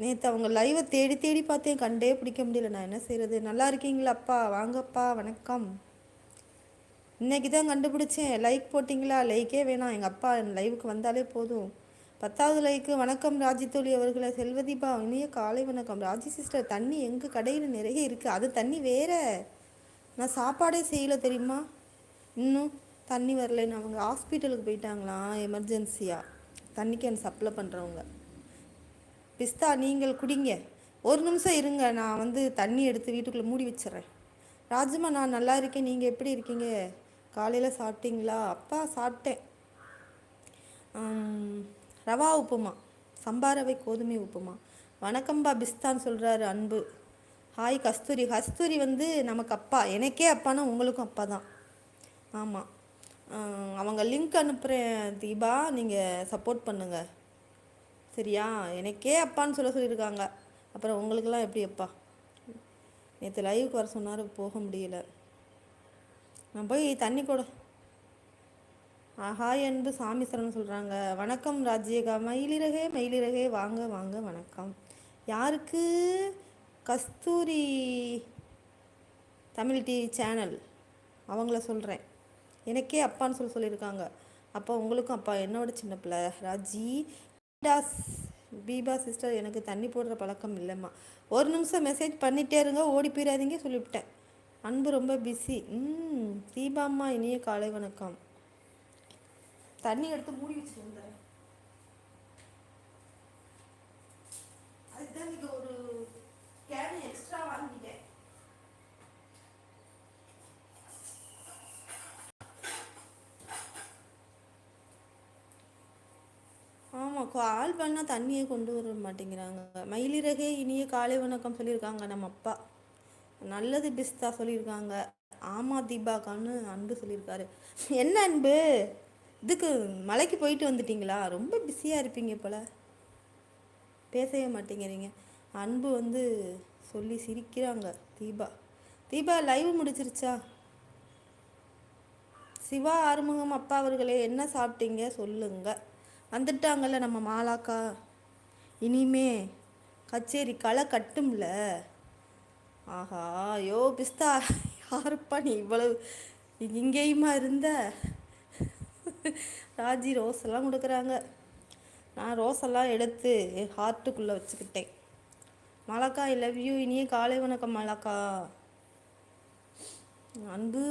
நேற்று அவங்க லைவை தேடி தேடி பார்த்தேன் கண்டே பிடிக்க முடியல. நான் என்ன செய்கிறது நல்லா இருக்கீங்களா அப்பா? வாங்கப்பா வணக்கம். இன்னைக்கு தான் கண்டுபிடிச்சேன். லைக் போட்டிங்களா? லைக்கே வேணாம். எங்கள் அப்பா லைவுக்கு வந்தாலே போதும். பத்தாவது லைக்கு வணக்கம் ராஜித்தோழி அவர்களை. செல்வதீபா இனிய காலை வணக்கம். ராஜி சிஸ்டர் தண்ணி எங்கள் கடையில் நிறைய இருக்குது அது தண்ணி வேற. நான் சாப்பாடே செய்யலை தெரியுமா? இன்னும் தண்ணி வரலைன்னு. அவங்க ஹாஸ்பிட்டலுக்கு போயிட்டாங்களாம் எமர்ஜென்சியாக தண்ணி கேன் சப்ளை பண்ணுறவங்க பிஸ்தா நீங்கள் குடிங்க. ஒரு நிமிஷம் இருங்க நான் வந்து தண்ணி எடுத்து வீட்டுக்குள்ளே மூடி வச்சிடுறேன் ராஜம்மா நான் நல்லா இருக்கேன். நீங்கள் எப்படி இருக்கீங்க? காலையில் சாப்பிட்டீங்களா? அப்பா சாப்பிட்டேன். ரவா உப்புமா. சம்பா ரவை கோதுமை உப்புமா. வணக்கம்பா பிஸ்தான்னு சொல்கிறாரு அன்பு. ஹாய் கஸ்தூரி. கஸ்தூரி வந்து நமக்கு அப்பா. எனக்கே அப்பானா உங்களுக்கும் அப்பா தான். ஆமாம் அவங்க லிங்க் அனுப்புகிறேன் தீபா. நீங்கள் சப்போர்ட் பண்ணுங்கள் சரியா? எனக்கே அப்பான்னு சொல்ல சொல்லியிருக்காங்க. அப்புறம் உங்களுக்கெல்லாம் எப்படி அப்பா? நேற்று லைவுக்கு வர சொன்னார் போக முடியல. நான் போய் தண்ணி கூட. ஆஹா என்று சாமி சரணம் சொல்கிறாங்க வணக்கம் ராஜ்யகா மயிலிறகே மயிலிறகே வாங்க வாங்க வணக்கம். யாருக்கு? Kasthuri Tamil TV channel. அவங்கள சொல்கிறேன் எனக்கே அப்பான்னு சொல்லி சொல்லியிருக்காங்க. அப்போ உங்களுக்கும் அப்பா என்னோட சின்ன பிள்ளை. ராஜி டாஸ். பீபா சிஸ்டர் எனக்கு தண்ணி போடுற பழக்கம் இல்லைம்மா. ஒரு நிமிஷம் மெசேஜ் பண்ணிட்டே இருங்க ஓடி போயிடாதீங்க சொல்லிவிட்டேன். அன்பு ரொம்ப பிஸி ம் தீபாம்மா இனிய காலை வணக்கம். தண்ணி எடுத்து மூடி வச்சுருந்தேன். கால் பண்ணால் தண்ணியை கொண்டு வர மாட்டேங்கிறாங்க. மயிலிறகே இனிய காலை வணக்கம் சொல்லியிருக்காங்க நம்ம அப்பா. நல்லது பிஸ்தா சொல்லியிருக்காங்க. ஆமாம் தீபாக்கான்னு அன்பு சொல்லியிருக்காரு. என்ன அன்பு? இதுக்கு மலைக்கு போயிட்டு வந்துட்டீங்களா? ரொம்ப பிஸியாக இருப்பீங்க போல். பேசவே மாட்டேங்கிறீங்க. அன்பு வந்து சொல்லி சிரிக்கிறாங்க தீபா. தீபா லைவ் முடிச்சிருச்சா? சிவா ஆறுமுகம் அப்பா அவர்களே என்ன சாப்பிட்டீங்க? சொல்லுங்கள் வந்துட்டாங்கல்ல நம்ம மாலாக்கா. இனிமே கச்சேரி களை கட்டும்ல. ஆஹா யோ பிஸ்தா யாருப்பா நீ இவ்வளவு இங்கேயுமா இருந்த? ராஜி ரோஸ் எல்லாம் கொடுக்குறாங்க. நான் ரோஸெல்லாம் எடுத்து என் ஹார்ட்டுக்குள்ளே வச்சுக்கிட்டேன். மாலாக்கா ஐ லவ் யூ இனியே காலை வணக்கம் மாலாக்கா. அன்பு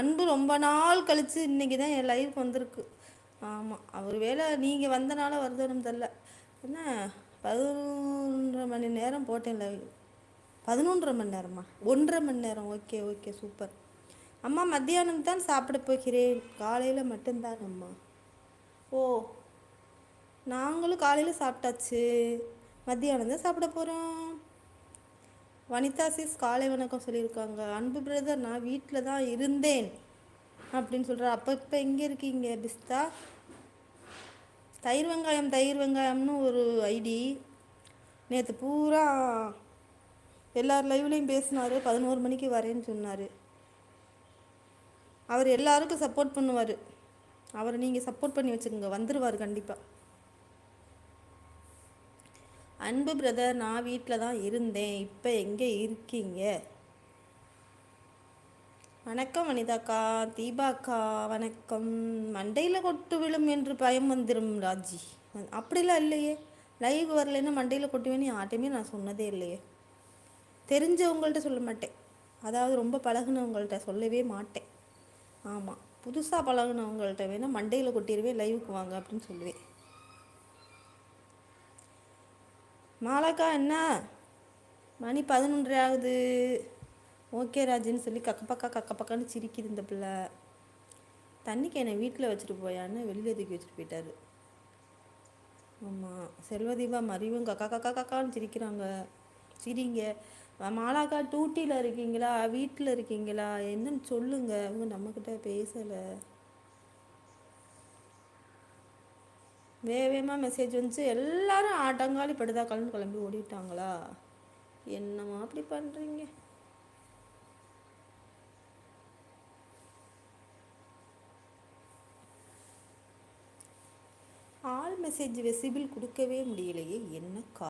அன்பு ரொம்ப நாள் கழிச்சு இன்றைக்கி தான் என் லைஃப் வந்திருக்கு. ஆமாம் அவர் வேலை நீங்கள் வந்தனால வருதுன்னு தெரில என்ன? பதினொன்றரை மணி நேரம் போட்டேன்ல. பதினொன்றரை மணி நேரமா? ஒன்றரை மணி நேரம். Okay okay super. அம்மா மத்தியானம் தான் சாப்பிட போகிறேன். காலையில் மட்டும்தான் அம்மா ஓ நாங்களும் காலையில் சாப்பிட்டாச்சு. மத்தியானம் தான் சாப்பிட போகிறோம் வனிதா சிஸ் காலை வணக்கம் சொல்லியிருக்காங்க. அன்பு பிரதர் நான் வீட்டில் தான் இருந்தேன். அப்படின்னு சொல்கிறார் அப்போ இப்போ எங்கே இருக்கீங்க பிஸ்தா? தயிர் வெங்காயம் தயிர் வெங்காயம்னு ஒரு ஐடி. நேற்று பூரா எல்லார் லைவ்லேயும் பேசினார். பதினோரு மணிக்கு வரேன்னு சொன்னார். அவர் எல்லாருக்கும் சப்போர்ட் பண்ணுவார். அவரை நீங்கள் சப்போர்ட் பண்ணி வச்சுக்கோங்க. வந்துடுவார் கண்டிப்பாக அன்பு பிரதர் நான் வீட்டில் தான் இருந்தேன். இப்போ எங்கே இருக்கீங்க? வணக்கம் வனிதாக்கா தீபாக்கா வணக்கம். மண்டையில் கொட்டு விழும் என்று பயம் வந்துடும் ராஜி. அப்படிலாம் இல்லையே. லைவ் வரலைன்னா மண்டையில் கொட்டுவேன்னு யார்ட்டையுமே நான் சொன்னதே இல்லையே. தெரிஞ்சவங்கள்ட்ட சொல்ல மாட்டேன். அதாவது ரொம்ப பழகுனவங்கள்ட்ட சொல்லவே மாட்டேன். ஆமாம் புதுசாக பழகுனவங்கள்ட்ட வேணால் மண்டையில் கொட்டிடுவேன் லைவுக்கு வாங்க அப்படின்னு சொல்லுவேன். மாலாக்கா என்ன? மணி பதினொன்றரை ஆகுது. ஓகே ராஜின்னு சொல்லி கக்கப்பக்கா கக்கப்பக்கான்னு சிரிக்குது இந்த பிள்ளை. தண்ணிக்கு என்னை வீட்டில் வச்சுட்டு போயான்னு வெளியில் தூக்கி வச்சுட்டு போயிட்டாரு. ஆமாம் செல்வதீபா மறிவும் கக்கா கக்கா கக்கான்னு சிரிக்கிறாங்க. சிரிங்க. மாலாக்கா டூட்டியில் இருக்கீங்களா? வீட்டில் இருக்கீங்களா? என்னன்னு சொல்லுங்க. அவங்க நம்மக்கிட்ட பேசலை. வேக வேகமாக மெசேஜ் வந்துச்சு. எல்லாரும் ஆட்டங்காலி படுதா கலந்து கிளம்பி ஓடிட்டாங்களா? என்னம்மா அப்படி பண்ணுறீங்க மெசேஜ் வெசிபிள் கொடுக்கவே முடியலையே என்ன கா